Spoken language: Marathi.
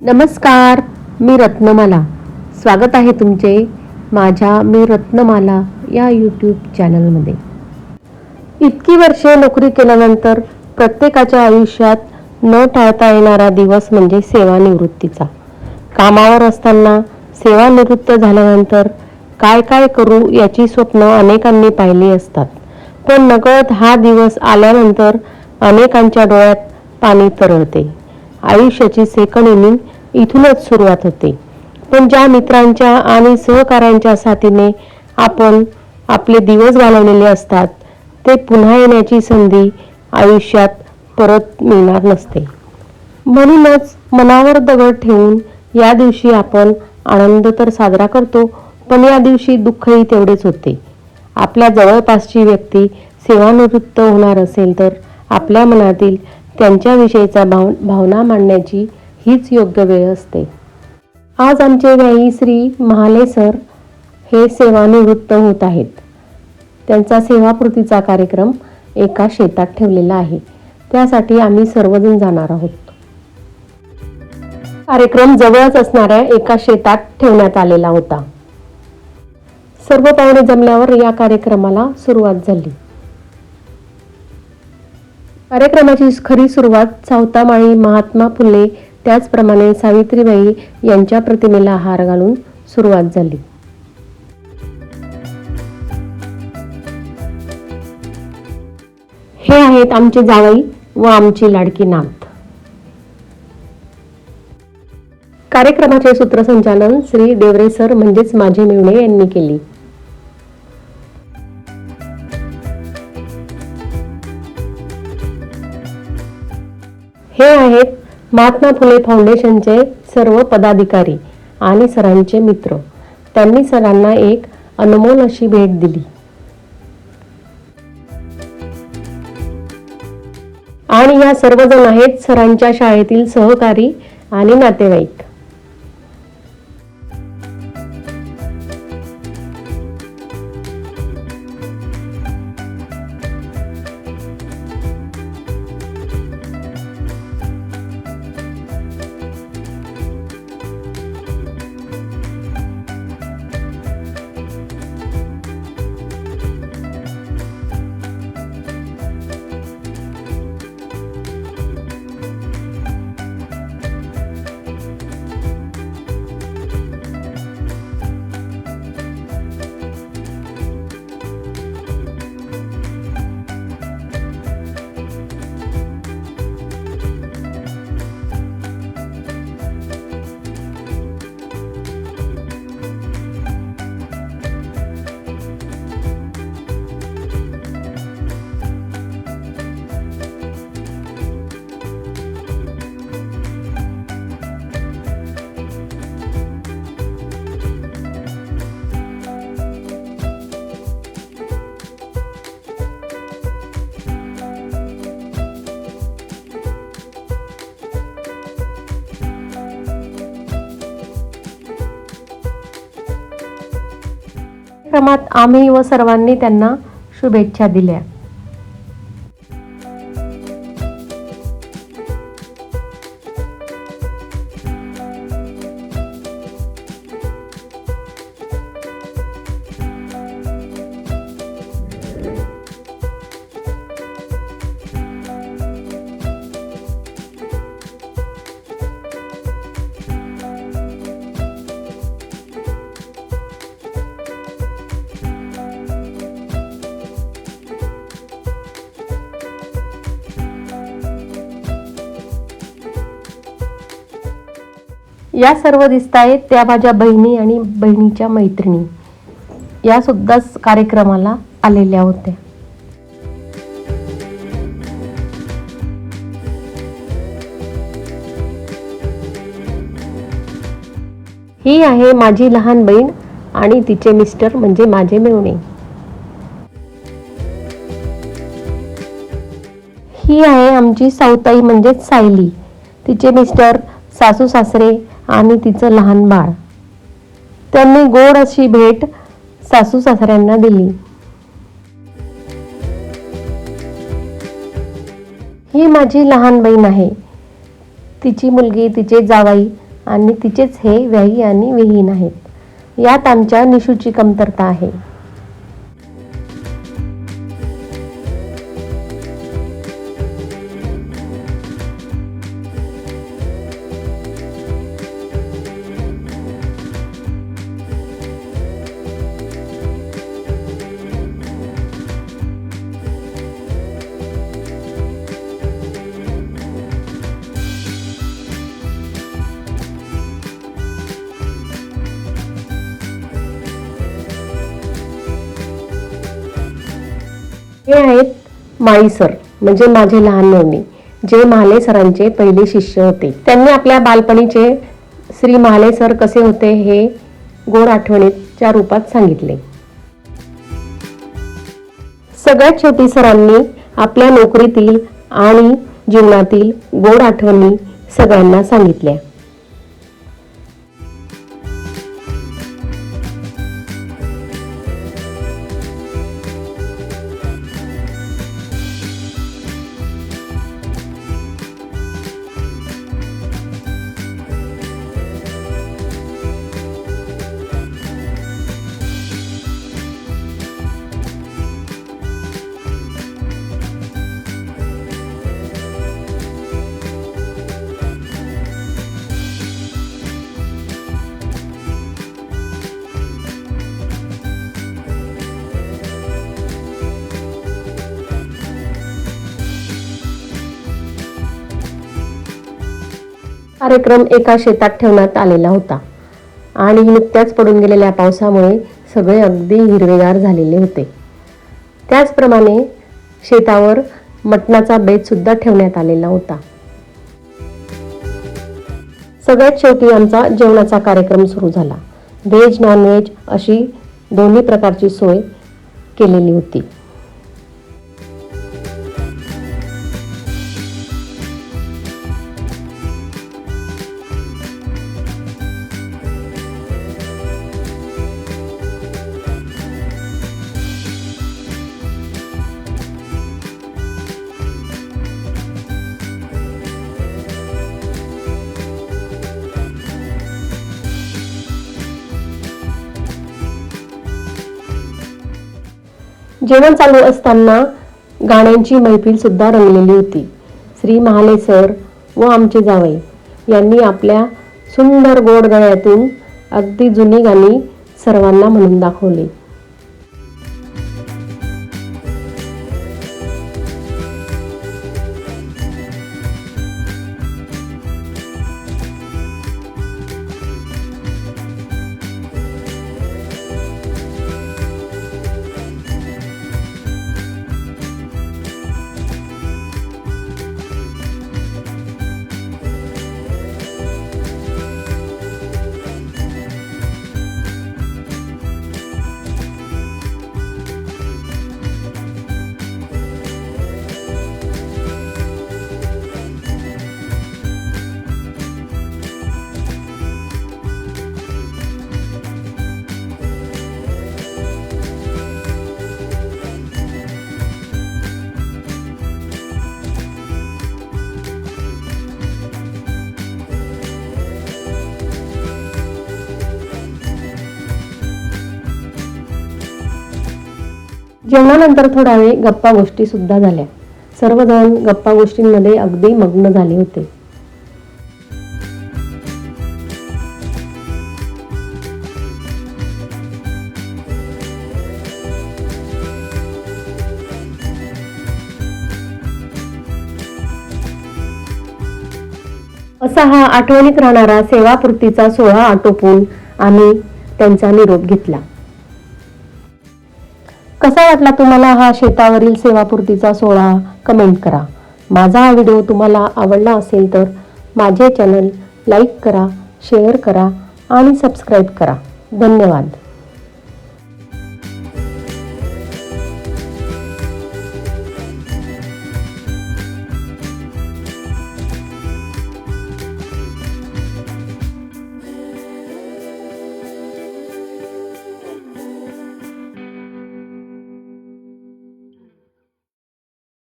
नमस्कार मी रत्नमाला. स्वागत आहे तुमचे माझ्या मी रत्नमाला या यूट्यूब चॅनलमध्ये इतकी वर्षे नोकरी केल्यानंतर प्रत्येकाच्या आयुष्यात न टाळता येणारा दिवस म्हणजे सेवानिवृत्तीचा. कामावर असताना सेवानिवृत्त झाल्यानंतर काय काय करू याची स्वप्न अनेकांनी पाहिली असतात. पण नकळत हा दिवस आल्यानंतर अनेकांच्या डोळ्यात पाणी तरळते. आयुष्याची सेकंड इनिंग इथूनच सुरुवात होते. पण ज्या मित्रांच्या आणि सहकाऱ्यांच्या साथीने आपण आपले दिवस घालवलेले असतात ते पुन्हा येण्याची संधी आयुष्यात परत मिळणार नसते. म्हणूनच मनावर दगड ठेवून या दिवशी आपण आनंद तर साजरा करतो पण या दिवशी दुःखही तेवढेच होते. आपल्या जवळपासची व्यक्ती सेवानिवृत्त होणार असेल तर आपल्या मनातील त्यांच्याविषयीचा भाव भावना मांडण्याची हीच योग्य वेळ असते. आज आमचे व्याई श्री महाले सर हे सेवानिवृत्त होत आहेत. त्यांचा सेवापूर्तीचा कार्यक्रम एका शेतात ठेवलेला आहे. त्यासाठी आम्ही सर्वजण जाणार आहोत. कार्यक्रम जवळच असणाऱ्या एका शेतात ठेवण्यात आलेला होता. सर्व पाहुणे जमल्यावर या कार्यक्रमाला सुरुवात झाली. कार्यक्रमाची खरी सुरुवात सावतामाळी महात्मा फुले त्याचप्रमाणे सावित्रीबाई यांच्या प्रतिमेला हार घालून सुरुवात झाली. हे आहेत आमचे जावई व आमची लाडकी नाथ कार्यक्रमाचे सूत्रसंचालन श्री देवरे सर म्हणजेच माझे मेवणे यांनी केली. हे आहेत महात्मा फुले फाउंडेशनचे सर्व पदाधिकारी आणि सरांचे मित्र. त्यांनी सरांना एक अनमोल अशी भेट दिली. आणि या सर्वजण आहेत सरांच्या शाळेतील सहकारी आणि नातेवाईक. कार्यक्रमात आम्ही व सर्वांनी त्यांना शुभेच्छा दिल्या. या सर्व दिसत आहेत त्या माझ्या बहिणी आणि बहिणीच्या मैत्रिणी. या सुद्धा कार्यक्रमाला आलेल्या होत्या. ही आहे माझी लहान बहीण आणि तिचे मिस्टर म्हणजे माझे मेवणे ही आहे आमची साऊताई म्हणजेच सायली. तिचे मिस्टर सासू सासरे आणि तिचं लहान बाळ. त्यांनी गोड अशी भेट सासू सासऱ्यांना दिली. ही माझी लहान बहीण आहे. तिची मुलगी तिचे जावाई आणि तिचेच हे व्याही आणि विहीन आहेत. यात आमच्या निशूची कमतरता आहे. हे आहेत माळी सर म्हणजे माझे लहान नवनी जे महाले सरांचे पहिले शिष्य होते. त्यांनी आपल्या बालपणीचे श्री महाले सर कसे होते हे गोड आठवणीच्या रूपात सांगितले. सगळ्यात शेवटी सरांनी आपल्या नोकरीतील आणि जीवनातील गोड आठवणी सगळ्यांना सांगितल्या. कार्यक्रम एका शेतात ठेवण्यात आलेला होता. आणि नुकत्याच पडून गेलेल्या पावसामुळे सगळे अगदी हिरवेगार झालेले होते. त्याचप्रमाणे शेतावर मटणाचा बेतसुद्धा ठेवण्यात आलेला होता. सगळ्यात शेवटी आमचा जेवणाचा कार्यक्रम सुरू झाला. व्हेज नॉनव्हेज अशी दोन्ही प्रकारची सोय केलेली होती. जेवण चालू असताना गाण्यांची मैफिल सुद्धा रंगलेली होती. श्री महाले सर व आमचे जावई यांनी आपल्या सुंदर गोड गळ्यातून अगदी जुनी गाणी सर्वांना म्हणून दाखवली. जेवणानंतर थोडा वेळ गप्पा गोष्टी सुद्धा झाल्या. सर्वजण गप्पा गोष्टींमध्ये अगदी मग्न झाले होते. असा हा आठवणीत राहणारा सेवापूर्तीचा सोहळा आटोपून आम्ही त्यांचा निरोप घेतला. कसा वाटला तुम्हाला हा शेतावरील सेवापूर्तीचा सोहळा? कमेंट करा. माझा हा व्हिडिओ तुम्हाला आवडला असेल तर माझे चॅनल लाईक करा शेअर करा आणि सबस्क्राईब करा. धन्यवाद.